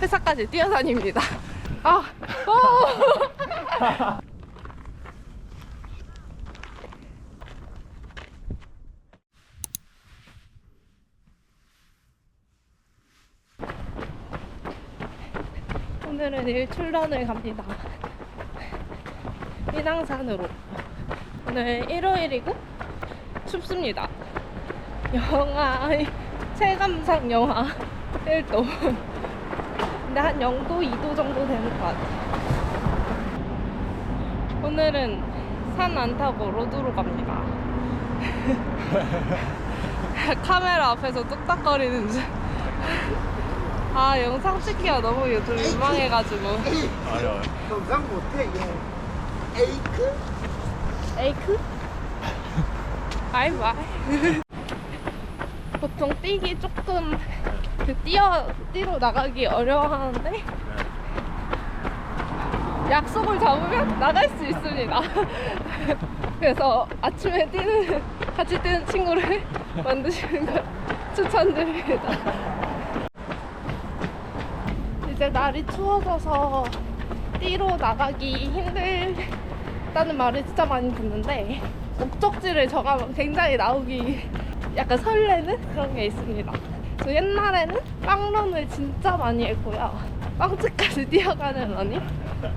회사까지 뛰어다닙니다. 아, 어. 오늘은 일출런을 갑니다. 인왕산으로. 오늘 일요일이고 춥습니다. 영하 체감상 영하 1도. 근데 한 0도, 2도 정도 되는 것 같아요. 오늘은 산 안 타고 로드로 갑니다. 카메라 앞에서 뚝딱거리는 줄. 아, 영상 찍기가 너무 요즘 민망해가지고. 아니요. 영상 못해 얘 에이크? 에이크? 바이바이. 보통 뛰기 조금 그 뛰어 뛰러 나가기 어려워하는데 약속을 잡으면 나갈 수 있습니다. 그래서 아침에 뛰는 같이 뛰는 친구를 만드시는 걸 추천드립니다. 이제 날이 추워져서 뛰러 나가기 힘들다는 말을 진짜 많이 듣는데 목적지를 정하면 굉장히 나오기 약간 설레는 그런 게 있습니다. 저 옛날에는 빵런을 진짜 많이 했고요. 빵집까지 뛰어가는 러닝.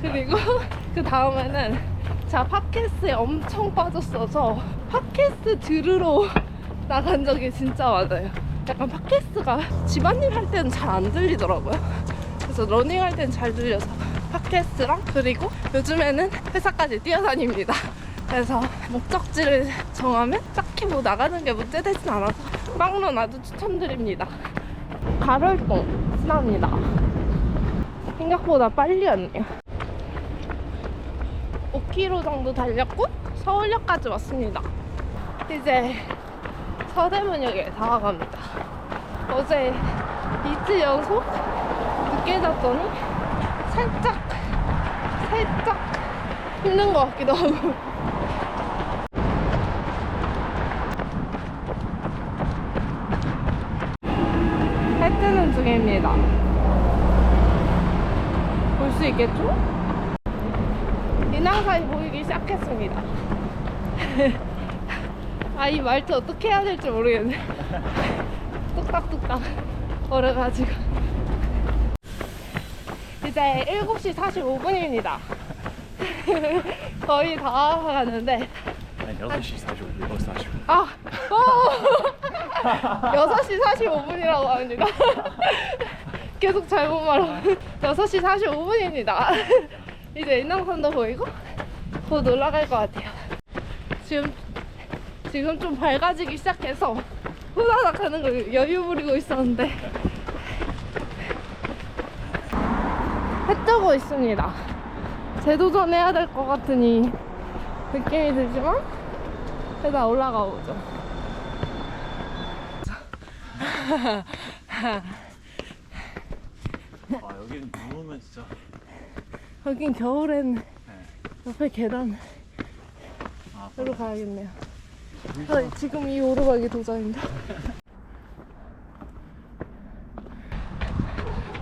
그리고 그 다음에는 제가 팟캐스트에 엄청 빠졌어서 팟캐스트 들으러 나간 적이 진짜 많아요. 약간 팟캐스트가 집안일 할 때는 잘 안 들리더라고요. 그래서 러닝 할 때는 잘 들려서 팟캐스트랑 그리고 요즘에는 회사까지 뛰어다닙니다. 그래서 목적지를 정하면 딱히 뭐 나가는 게 문제되진 않아서 빵런 아주 추천드립니다. 가롤동 지납니다. 생각보다 빨리 왔네요. 5km 정도 달렸고 서울역까지 왔습니다. 이제 서대문역에 다가갑니다. 어제 이틀 연속 늦게 잤더니 살짝 살짝 힘든 것 같기도 하고 중입니다. 볼 수 있겠죠? 인왕산이 보이기 시작했습니다. 아, 이 말투 어떻게 해야 될지 모르겠네. 뚝딱뚝딱 걸어가지고. 이제 7시 45분입니다. 거의 다 가는데. 아니 6시 45분, 6시 45분. 아, 어! 6시 45분이라고 합니다. 계속 잘못 말하고. 6시 45분입니다. 이제 인왕산도 보이고, 곧 올라갈 것 같아요. 지금, 지금 좀 밝아지기 시작해서 후다닥 하는 걸 여유 부리고 있었는데, 해 뜨고 있습니다. 재도전해야 될 것 같으니 느낌이 들지만, 일단 올라가 보죠. 아 여기는 눈 오면 진짜 여긴 겨울엔 네. 옆에 계단 아 으로 가야겠네요. 아, 지금 이 오르막이 도전입니다.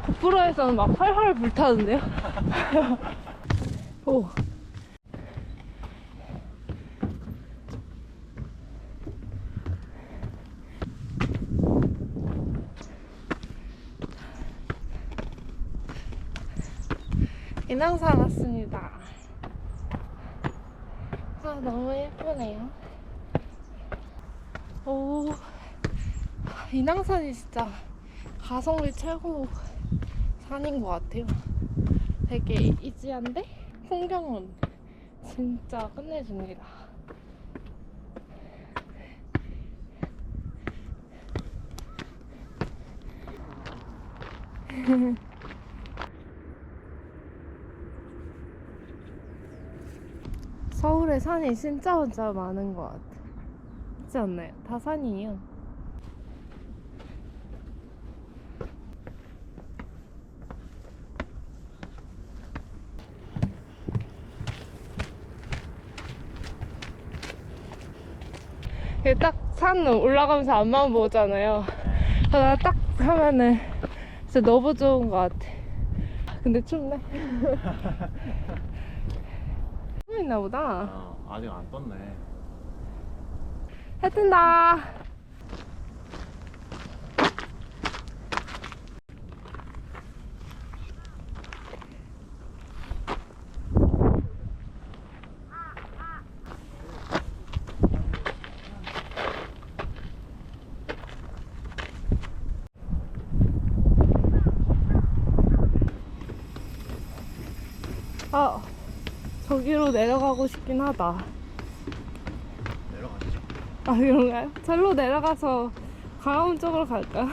고프로에서는 막 활활 불타는데요? 오. 인왕산 왔습니다. 아, 너무 예쁘네요. 오, 인왕산이 진짜 가성비 최고 산인 것 같아요. 되게 이지한데 풍경은 진짜 끝내줍니다. 서울에 산이 진짜 진짜 많은 것 같아. 그렇지 않나요? 다 산이에요. 딱산 올라가면서 앞만 보잖아요. 그러다 딱 하면은 진짜 너무 좋은 것 같아. 근데 춥네. 숨 있나 보다. 아, 아직 안 떴네. 해 뜬다. 아, 저기로 내려가고 싶긴 하다. 내려가시죠. 아 그런가요? 절로 내려가서 광화문 쪽으로 갈까요?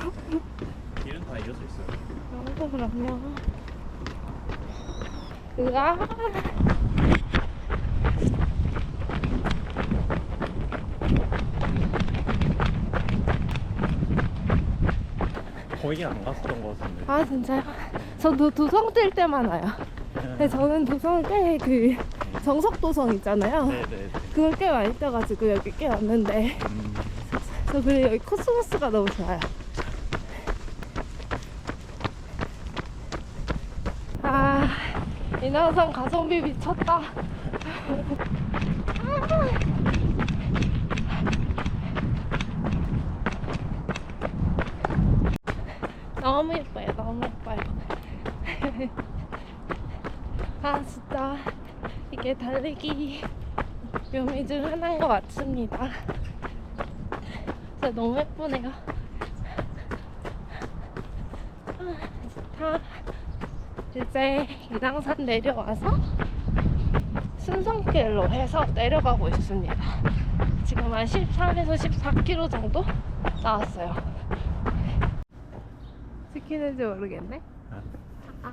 길은 다 이어져 있어요. 어, 그럼요. 으아. 거의 안 갔었던 것 같은데. 아 진짜요? 저도 도성 뛸 때만 와요. 근데 저는 도성 꽤그 정석도성 있잖아요. 네네. 그걸 꽤 많이 뛰어가지고 여기 꽤 왔는데 음, 저 그리고 여기 코스모스가 너무 좋아요. 아, 인왕산 가성비 미쳤다. 너무 예뻐요, 너무 예뻐요. 아, 진짜 이게 달리기 묘미 중 하나인 것 같습니다. 진짜 너무 예쁘네요. 아, 좋다. 이제 인왕산 내려와서 순성길로 해서 내려가고 있습니다. 지금 한 13에서 14km 정도 나왔어요. 찍히는지 모르겠네. 아,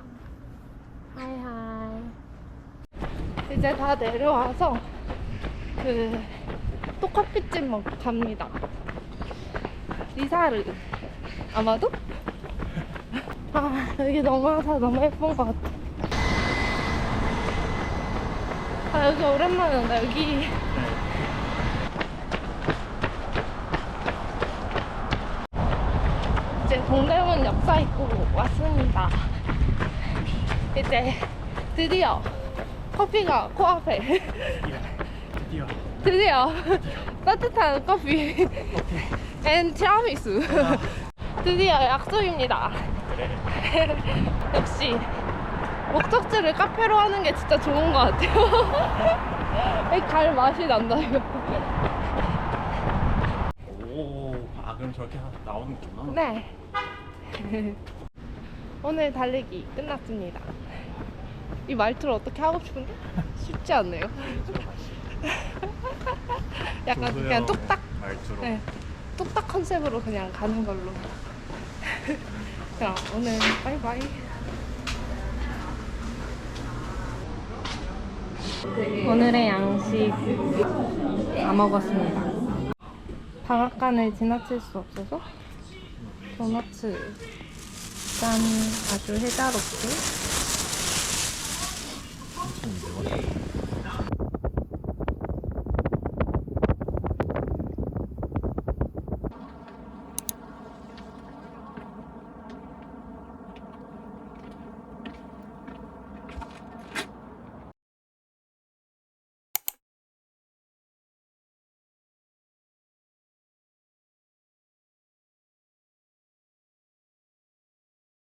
하이하이. 이제 다 내려와서 그또 커피집 먹 갑니다. 리사르 아마도? 아 여기 너무 항상 너무 예쁜 것 같아. 아 여기 오랜만에 온다 여기. 이제 동대문 역사 입구 왔습니다. 이제 드디어 커피가 코앞에. 드디어. 드디어. 따뜻한 커피. 앤 티라미수 드디어 약속입니다. 그래. 역시 목적지를 카페로 하는 게 진짜 좋은 것 같아요. 갈 맛이 난다 이거 오, 아 그럼 저렇게 하- 나오는구나. 네. 오늘 달리기 끝났습니다 이 말투를 어떻게 하고 싶은데 쉽지 않네요 약간. 그냥 뚝딱 말투로. 네, 뚝딱 컨셉으로 그냥 가는 걸로. 그럼 오늘 바이바이. 오늘의 양식 다 먹었습니다. 방앗간을 지나칠 수 없어서 도너츠 짠 아주 해자롭게 있는데